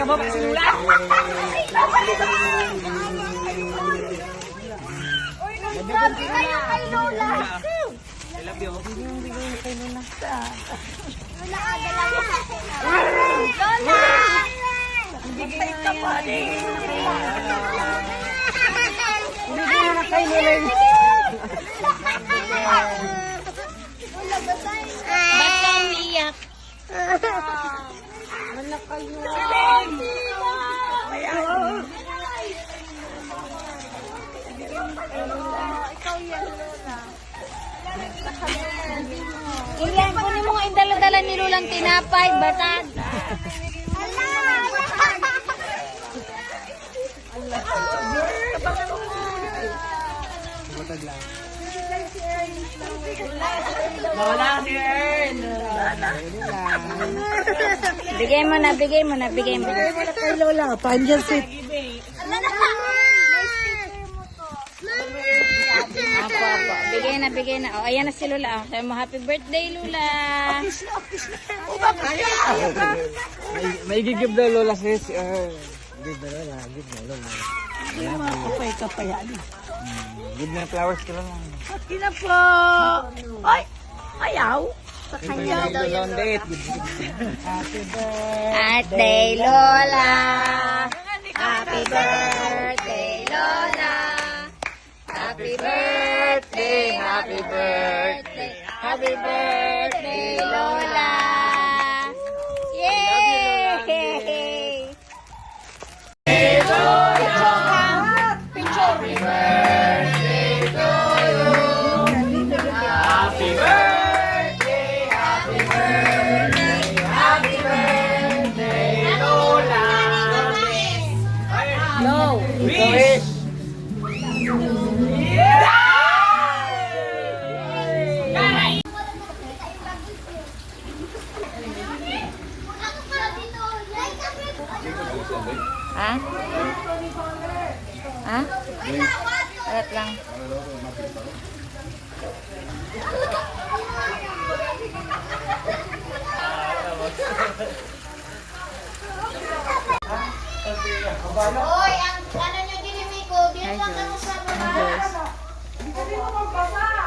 ka ba si Lula? Kayo kay Lola. I love you. Lola, adala mo. Lola! Bigay ka pa rin. Bigay na kay Lola. Lola, batay. Ba't ka umiiyak? Wala kayo. Ikaw yan, Lola. Iyan, kunin mo nga yung dala-dala ni Lulang tinapay, batad. Wala si Ern. Bigay mo na, bigay mo na, bigay mo na. Kay Lola, pandiyan si Apo, apo. Bigay na, bigay na. O, ayan na si Lula. Oh. Sabi mo, happy birthday, Lula. May, may gigib daw Lola sis. Uh, Give na Lola, give na Lola. Kapay-kapayan. give na flowers ka lang. Akin na po. Ay, ayaw. Sa kanya daw yan. Long date. Birthday, Lola. Happy birthday, Lola. Happy birthday, happy birthday, happy birthday, Ha? Ha? Alat lang. Oy, ang ano nyo ginimi ko, dito lang kamo sa mga.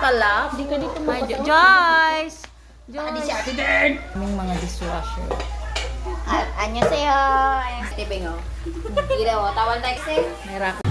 Kala? Di ka dito mo. Joyce! Joyce! si Ate Dern! Aming mga dishwasher. 안녕하세요. 스티빙어. 이래요. tawag tayo kasi. May rako.